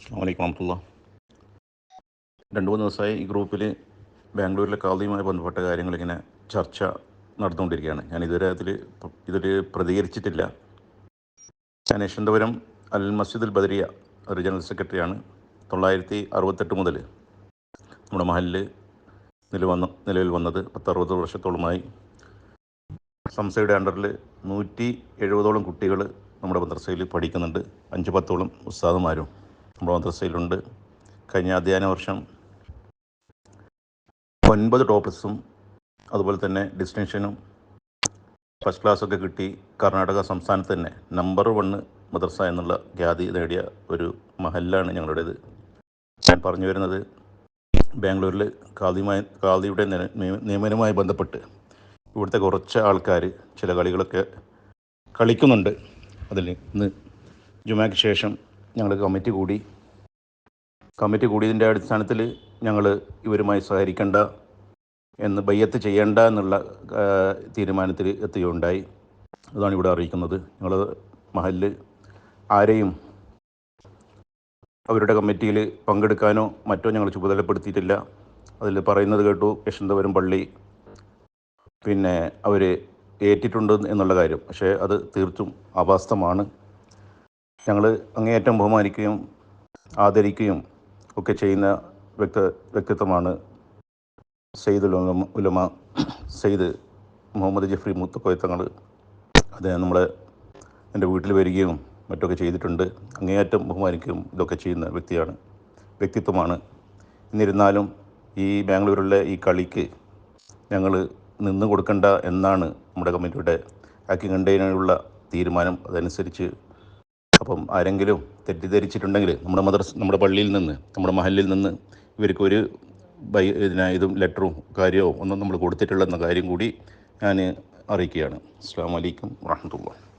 അസ്സാം വലൈക്കും വറഹമുല്ല രണ്ട് മൂന്ന് ദിവസമായി ഈ ഗ്രൂപ്പിൽ ബാംഗ്ലൂരിലെ കാതിയുമായി ബന്ധപ്പെട്ട കാര്യങ്ങളിങ്ങനെ ചർച്ച നടന്നുകൊണ്ടിരിക്കുകയാണ്. ഞാൻ ഇതുവരെ അതിൽ ഇതിൽ പ്രതികരിച്ചിട്ടില്ല. ഞാൻ യശ്വന്തപുരം അൽ മസ്ജിദുൽ ബദരിയ ഒരു ജനറൽ സെക്രട്ടറിയാണ്. തൊള്ളായിരത്തി അറുപത്തെട്ട് മുതൽ നമ്മുടെ മഹലിൽ നിലവിൽ നിലവിൽ വന്നത് പത്തറുപത് വർഷത്തോളമായി. സംസയുടെ അണ്ടറിൽ നൂറ്റി എഴുപതോളം കുട്ടികൾ നമ്മുടെ മദ്രസയിൽ പഠിക്കുന്നുണ്ട്. അഞ്ച് പത്തോളം ഉസ്താദുമാരും. നമ്മുടെ മദ്രസയിലുണ്ട് കഴിഞ്ഞ അധ്യയന വർഷം ഒൻപത് ടോപ്പസും അതുപോലെ തന്നെ ഡിസ്റ്റിങ്ഷനും ഫസ്റ്റ് ക്ലാസ് ഒക്കെ കിട്ടി. കർണാടക സംസ്ഥാനത്ത് തന്നെ നമ്പർ വണ്ണ് മദ്രസ എന്നുള്ള ഖ്യാതി നേടിയ ഒരു മഹല്ലാണ് ഞങ്ങളുടേത്. ഞാൻ പറഞ്ഞു വരുന്നത് ബാംഗ്ലൂരിൽ ഖാദിയുമായി ഖാദിയുടെ നിയമനവുമായി ബന്ധപ്പെട്ട് ഇവിടുത്തെ കുറച്ച് ആൾക്കാർ ചില കളികളൊക്കെ കളിക്കുന്നുണ്ട്. അതിൽ ഇന്ന് ജുമാക്ക് ശേഷം ഞങ്ങൾ കമ്മിറ്റി കൂടി. കമ്മിറ്റി കൂടിയതിന്റെ അടിസ്ഥാനത്തിൽ ഞങ്ങൾ ഇവരുമായി സഹകരിക്കേണ്ട എന്ന് ബയ്യത്ത് ചെയ്യേണ്ട എന്നുള്ള തീരുമാനത്തിൽ എത്തുകയുണ്ടായി. അതാണ് ഇവിടെ അറിയിക്കുന്നത്. ഞങ്ങൾ മഹലിൽ ആരെയും അവരുടെ കമ്മിറ്റിയിൽ പങ്കെടുക്കാനോ മറ്റോ ഞങ്ങൾ ചുമതലപ്പെടുത്തിയിട്ടില്ല. അതിൽ പറയുന്നത് കേട്ടു യശന്തപുരം പള്ളി പിന്നെ അവർ ഏറ്റിട്ടുണ്ട് എന്നുള്ള കാര്യം. പക്ഷേ അത് തീർത്തും അവാസ്തവമാണ്. ഞങ്ങൾ അങ്ങേയറ്റം ബഹുമാനിക്കുകയും ആദരിക്കുകയും ഒക്കെ ചെയ്യുന്ന വ്യക്ത വ്യക്തിത്വമാണ് സെയ്ദ് ഉലമ ഉലമ സെയ്ദ് മുഹമ്മദ് ജഫ്രി മൂത്തക്കോയത്തങ്ങൾ അദ്ദേഹം നമ്മളെ എന്റെ വീട്ടിൽ വരികയും മറ്റൊക്കെ ചെയ്തിട്ടുണ്ട്. അങ്ങേയറ്റം ബഹുമാനിക്കുകയും ഇതൊക്കെ ചെയ്യുന്ന വ്യക്തിയാണ് വ്യക്തിത്വമാണ്. എന്നിരുന്നാലും ഈ ബാംഗ്ലൂരിലെ ഈ കളിക്ക് ഞങ്ങൾ നിന്ന് കൊടുക്കണ്ട എന്നാണ് നമ്മുടെ കമ്മിറ്റിയുടെ ആക്കി കണ്ടെയ്നറുള്ള തീരുമാനം. അതനുസരിച്ച് അപ്പം ആരെങ്കിലും തെറ്റിദ്ധരിച്ചിട്ടുണ്ടെങ്കിൽ നമ്മുടെ മദ്രസ് നമ്മുടെ പള്ളിയിൽ നിന്ന് നമ്മുടെ മഹലിൽ നിന്ന് ഇവർക്ക് ഒരു ബൈ ഇതിന ഇതും ലെറ്ററും കാര്യവും ഒന്നും നമ്മൾ കൊടുത്തിട്ടില്ലെന്ന കാര്യം കൂടി ഞാൻ അറിയിക്കുകയാണ്. അസ്സാം വലൈക്കും വാഹമത്തുള്ള